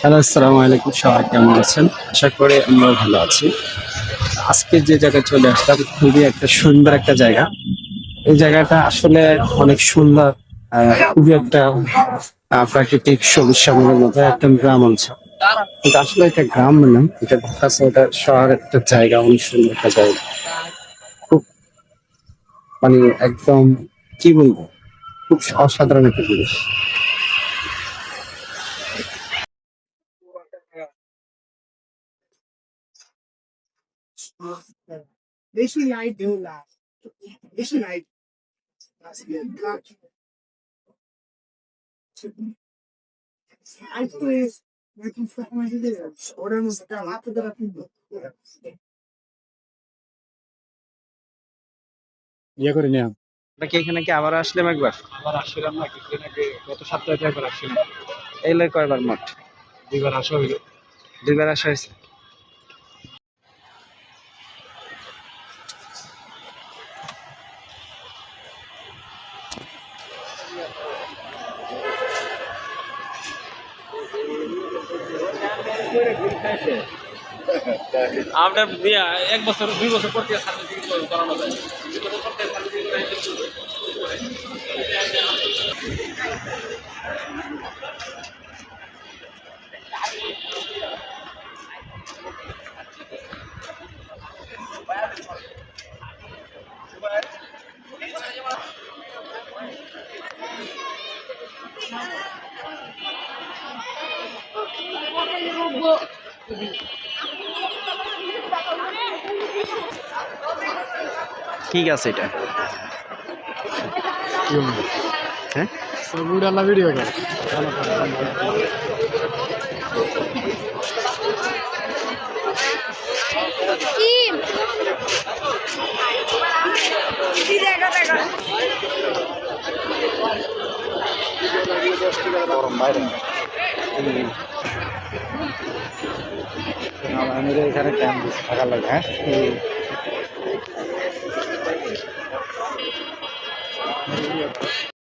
Hello, আসসালামু আলাইকুম, সবাই কেমন আছেন? আশা করি আমরা ভালো আছি। আজকে যে জায়গায় চলে আসলাম, খুবই একটা সুন্দর একটা জায়গা। এই জায়গাটা আসলে অনেক সুন্দর খুবই একটা প্রাকৃতিক সবুজ শ্যামলের মধ্যে একটা গ্রাম অঞ্চল। কিন্তু আসলে এটা গ্রাম না, এটা ঢাকা এটা শহর, একটা জায়গা, অনেক সুন্দর একটা জায়গা। খুব মানে একদম, কি বলব? খুব অসাধারণ একটা জিনিস বেশি লাইট দেও না বেশি লাইট ইয়ে করে নিলাম নাকি এখানে কি আবার আসলাম একবার? আবার আসছিলাম না কিছুদিন আগে গত সপ্তাহে একবার আসছিলাম এই লয় কয়বার মোট? দুইবার আসা হইল। দুইবার আসা হয়েছে? আমরা বিয়া এক বছর দুই বছর পর থেকে সার্ভিস করানো যায় কি গাছ এটা। হ্যাঁ? বুড়ালা ভিডিও গরম বাইরে। আমি এখানে ক্যাম্প থাকা লাগে হ্যাঁ